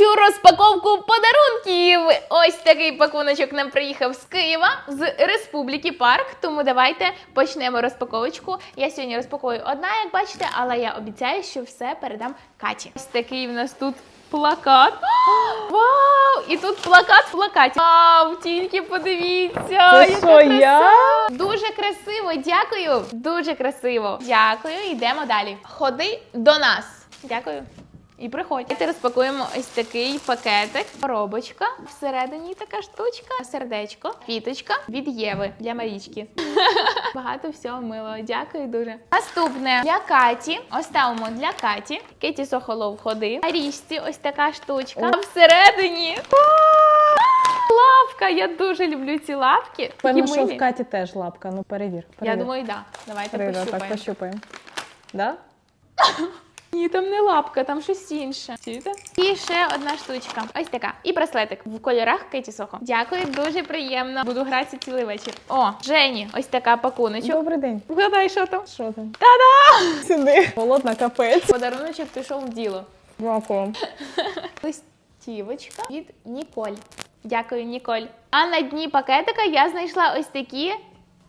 Хочу розпаковку подарунків. Ось такий пакуночок нам приїхав з Києва з Республіки Парк. Тому давайте почнемо розпаковочку. Я сьогодні розпакую одна, як бачите, але я обіцяю, що все передам Каті. Ось такий в нас тут плакат. Вау! І тут плакат в плакаті. Вау, тільки подивіться. Це що, я? Дуже красиво, дякую. Дуже красиво. Дякую. Йдемо далі. Ходи до нас. Дякую. І приходь. Давайте розпакуємо ось такий пакетик. Коробочка. Всередині така штучка. Сердечко, квіточка від Єви для Марічки. Багато всього милого. Дякую дуже. Наступне для Каті. Оставимо для Каті. Кеті Сохолов ходи. Річці ось така штучка. А всередині. Лапка! Я дуже люблю ці лапки. Певно, що в Каті теж лапка. Ну перевір. Я думаю, так. Да. Давайте Перевір, так пощупаємо. пощупаємо. Да? Ні, там не лапка, там щось інше. Чуєте? І ще одна штучка. Ось така. І браслетик в кольорах Кеті Сохо. Дякую, дуже приємно. Буду гратися цілий вечір. О, Жені, ось така пакуночок. Добрий день. Вгадай, що там? Що там? Та-да! Сюди. Голодна капець. Подаруночок пішов в діло. Дякую. Листівочка від Ніколь. Дякую, Ніколь. А на дні пакетика я знайшла ось такі.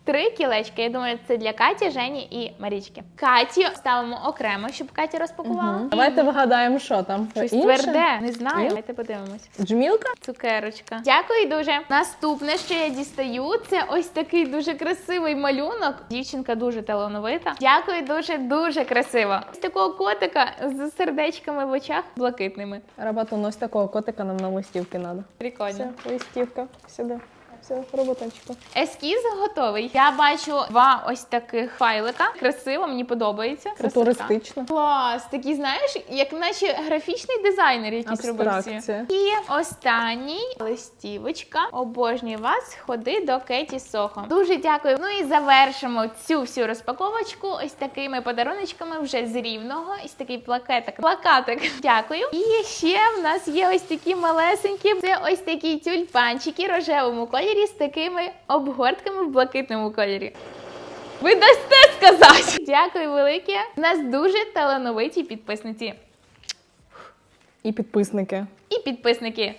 Три кілечки. Я думаю, це для Каті, Жені і Марічки. Каті ставимо окремо, щоб Катя розпакувала. Мгм. Давайте вигадаємо, що там. Щось Інше? тверде, не знаю. Ні? Давайте подивимось. Джмілка? Цукерочка. Дякую дуже. Наступне, що я дістаю, це ось такий дуже красивий малюнок. Дівчинка дуже талановита. Дякую, дуже дуже красиво. Ось такого котика з сердечками в очах блакитними. Рабатун, ось такого котика нам на листівки треба. Прикольно. Все, листівка. Сюди. Все, роботончику. Ескіз готовий. Я бачу два ось таких файлика. Красиво, мені подобається. Футуристично. Клас, такі знаєш, як наче графічний дизайнер якийсь робив ці. І останній листівочка. Обожнюю вас. Ходи до Кеті Сохо. Дуже дякую. Ну і завершимо цю всю розпаковочку ось такими подаруночками вже з рівного. Ось такий плакетик. Плакатик. Дякую. І ще в нас є ось такі малесенькі. Це ось такі тюльпанчики рожевому кольорі з такими обгортками в блакитному кольорі. Ви дасте сказати. Дякую велике. У нас дуже талановиті підписниці І підписники. і підписники.